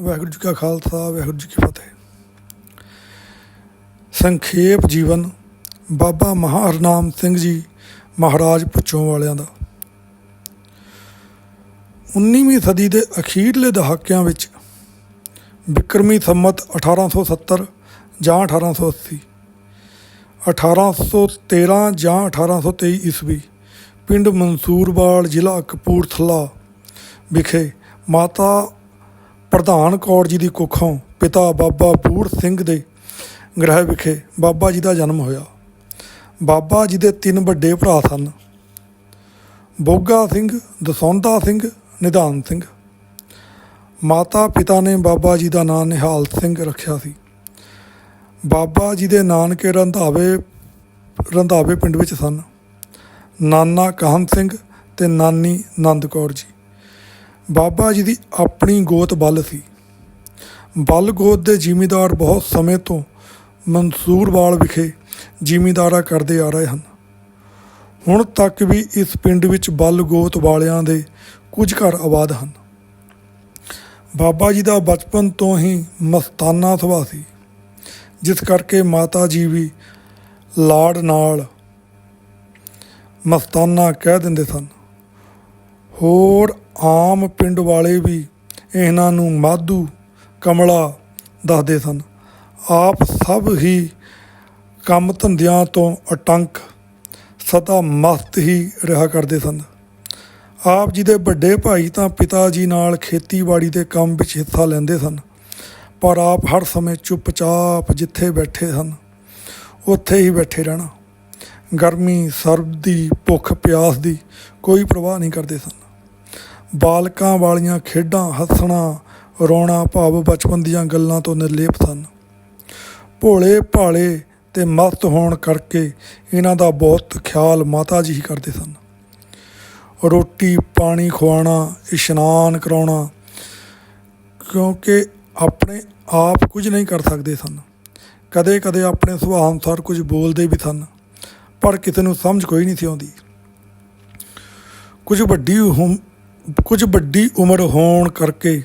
ਵਾਹਿਗੁਰੂ ਜੀ ਕਾ ਖਾਲਸਾ, ਵਾਹਿਗੁਰੂ ਜੀ ਕੀ ਫਤਿਹ। ਸੰਖੇਪ ਜੀਵਨ, ਬਾਬਾ ਮਹਾਰਨਾਮ ਸਿੰਘ ਜੀ ਮਹਾਰਾਜ ਪੁੱਛੋਂ ਵਾਲਿਆਂ ਦਾ। 19ਵੀਂ ਸਦੀ ਦੇ ਅਖੀਰਲੇ ਦਹਾਕਿਆਂ ਵਿੱਚ ਬਿਕਰਮੀ ਸੰਮਤ 1870 ਜਾਂ 1880 1813 ਜਾਂ 1823 ਈਸਵੀ ਪਿੰਡ ਮਨਸੂਰਵਾਲ ਜ਼ਿਲ੍ਹਾ ਕਪੂਰਥਲਾ ਵਿਖੇ ਮਾਤਾ ਪ੍ਰਧਾਨ ਕੌਰ ਜੀ ਦੀ ਕੁੱਖੋਂ ਪਿਤਾ ਬਾਬਾ ਬੂੜ ਸਿੰਘ ਦੇ ਗ੍ਰਹਿ ਵਿਖੇ ਬਾਬਾ ਜੀ ਦਾ ਜਨਮ ਹੋਇਆ। ਬਾਬਾ ਜੀ ਦੇ ਤਿੰਨ ਵੱਡੇ ਭਰਾ ਸਨ। ਬੋਗਾ ਸਿੰਘ, ਦਸੌਂਦਾ ਸਿੰਘ, ਨਿਧਾਨ ਸਿੰਘ। ਮਾਤਾ ਪਿਤਾ ਨੇ ਬਾਬਾ ਜੀ ਦਾ ਨਾਮ ਨਿਹਾਲ ਸਿੰਘ ਰੱਖਿਆ ਸੀ। ਬਾਬਾ ਜੀ ਦੇ ਨਾਨਕੇ ਰੰਧਾਵੇ ਰੰਧਾਵੇ ਪਿੰਡ ਵਿੱਚ ਸਨ। ਨਾਨਾ ਕਹਨ ਸਿੰਘ ਤੇ ਨਾਨੀ ਨੰਦ ਕੌਰ ਜੀ। ਬਾਬਾ ਜੀ ਦੀ ਆਪਣੀ ਗੋਤ ਬਲ ਸੀ। ਬਲ ਗੋਤ ਦੇ ਜ਼ਿਮੀਦਾਰ ਬਹੁਤ ਸਮੇਂ ਤੋਂ ਮਨਸੂਰਵਾਲ ਵਿਖੇ ਜ਼ਿਮੀਂਦਾਰਾ ਕਰਦੇ ਆ ਰਹੇ ਹਨ। ਹੁਣ ਤੱਕ ਵੀ ਇਸ ਪਿੰਡ ਵਿੱਚ ਬਲ ਗੋਤ ਵਾਲਿਆਂ ਦੇ ਕੁਝ ਘਰ ਆਬਾਦ ਹਨ। ਬਾਬਾ ਜੀ ਦਾ ਬਚਪਨ ਤੋਂ ਹੀ ਮਸਤਾਨਾ ਸੁਭਾਅ ਸੀ, ਜਿਸ ਕਰਕੇ ਮਾਤਾ ਜੀ ਵੀ ਲਾੜ ਨਾਲ ਮਸਤਾਨਾ ਕਹਿ ਦਿੰਦੇ ਸਨ। ਹੋਰ ਆਮ ਪਿੰਡ ਵਾਲੇ ਵੀ ਇਹਨਾਂ ਨੂੰ ਮਾਧੂ, ਕਮਲਾ ਦੱਸਦੇ ਸਨ। ਆਪ ਸਭ ਹੀ ਕੰਮ ਧੰਦਿਆਂ ਤੋਂ ਅਟੰਕ, ਸਦਾ ਮਸਤ ਹੀ ਰਿਹਾ ਕਰਦੇ ਸਨ। ਆਪ ਜੀ ਦੇ ਵੱਡੇ ਭਾਈ ਤਾਂ ਪਿਤਾ ਜੀ ਨਾਲ ਖੇਤੀਬਾੜੀ ਦੇ ਕੰਮ ਵਿੱਚ ਹਿੱਸਾ ਲੈਂਦੇ ਸਨ, ਪਰ ਆਪ ਹਰ ਸਮੇਂ ਚੁੱਪਚਾਪ ਜਿੱਥੇ ਬੈਠੇ ਸਨ, ਉੱਥੇ ਹੀ ਬੈਠੇ ਰਹਿਣਾ। ਗਰਮੀ, ਸਰਦੀ, ਭੁੱਖ, ਪਿਆਸ ਦੀ ਕੋਈ ਪਰਵਾਹ ਨਹੀਂ ਕਰਦੇ ਸਨ। ਬਾਲਕਾਂ ਵਾਲੀਆਂ ਖੇਡਾਂ, ਹੱਸਣਾ, ਰੋਣਾ ਭਾਵ ਬਚਪਨ ਦੀਆਂ ਗੱਲਾਂ ਤੋਂ ਨਿਰਲੇਪ ਸਨ। ਭੋਲੇ ਭਾਲੇ ਤੇ ਮਸਤ ਹੋਣ ਕਰਕੇ ਇਹਨਾਂ ਦਾ ਬਹੁਤ ਖਿਆਲ ਮਾਤਾ ਜੀ ਹੀ ਕਰਦੇ ਸਨ। ਰੋਟੀ ਪਾਣੀ ਖਵਾਉਣਾ, ਇਸ਼ਨਾਨ ਕਰਾਉਣਾ, ਕਿਉਂਕਿ ਆਪਣੇ ਆਪ ਕੁਝ ਨਹੀਂ ਕਰ ਸਕਦੇ ਸਨ। ਕਦੇ ਕਦੇ ਆਪਣੇ ਸੁਭਾਅ ਅਨੁਸਾਰ ਕੁਝ ਬੋਲਦੇ ਵੀ ਸਨ, ਪਰ ਕਿਸੇ ਨੂੰ ਸਮਝ ਕੋਈ ਨਹੀਂ ਸੀ ਆਉਂਦੀ। ਕੁਝ ਵੱਡੀ ਕੁਝ ਵੱਡੀ ਉਮਰ ਹੋਣ ਕਰਕੇ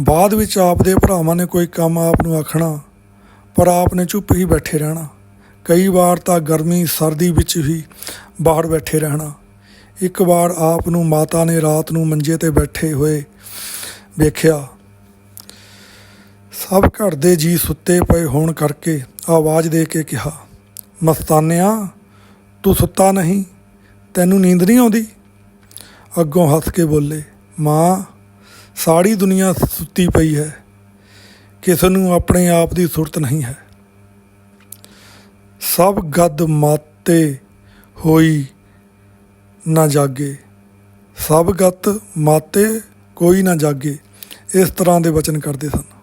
ਬਾਅਦ ਵਿੱਚ ਆਪ ਦੇ ਭਰਾਵਾਂ ਨੇ ਕੋਈ ਕੰਮ ਆਪ ਨੂੰ ਆਖਣਾ, ਪਰ ਆਪ ਨੇ ਚੁੱਪ ਹੀ ਬੈਠੇ ਰਹਿਣਾ। ਕਈ ਵਾਰ ਤਾਂ ਗਰਮੀ ਸਰਦੀ ਵਿੱਚ ਵੀ ਬਾਹਰ ਬੈਠੇ ਰਹਿਣਾ। ਇੱਕ ਵਾਰ ਆਪ ਨੂੰ ਮਾਤਾ ਨੇ ਰਾਤ ਨੂੰ ਮੰਜੇ ਤੇ ਬੈਠੇ ਹੋਏ ਵੇਖਿਆ। ਸਭ ਘਰ ਦੇ ਜੀ ਸੁੱਤੇ ਪਏ ਹੋਣ ਕਰਕੇ ਆਵਾਜ਼ ਦੇ ਕੇ ਕਿਹਾ, ਮਸਤਾਨਿਆ, ਤੂੰ ਸੁੱਤਾ ਨਹੀਂ, ਤੈਨੂੰ ਨੀਂਦ ਨਹੀਂ ਆਉਂਦੀ? ਅੱਗੋਂ ਹੱਸ ਕੇ ਬੋਲੇ, ਮਾਂ, ਸਾਰੀ ਦੁਨੀਆ ਸੁੱਤੀ ਪਈ ਹੈ। ਕਿਸੇ ਨੂੰ ਆਪਣੇ ਆਪ ਦੀ ਸੁਰਤ ਨਹੀਂ ਹੈ। ਸਭ ਗੱਦ ਮਾਤੇ ਹੋਈ ਨਾ ਜਾਗੇ। ਸਭ ਗੱਤ ਮਾਤੇ ਕੋਈ ਨਾ ਜਾਗੇ। ਇਸ ਤਰ੍ਹਾਂ ਦੇ ਵਚਨ ਕਰਦੇ ਸਨ।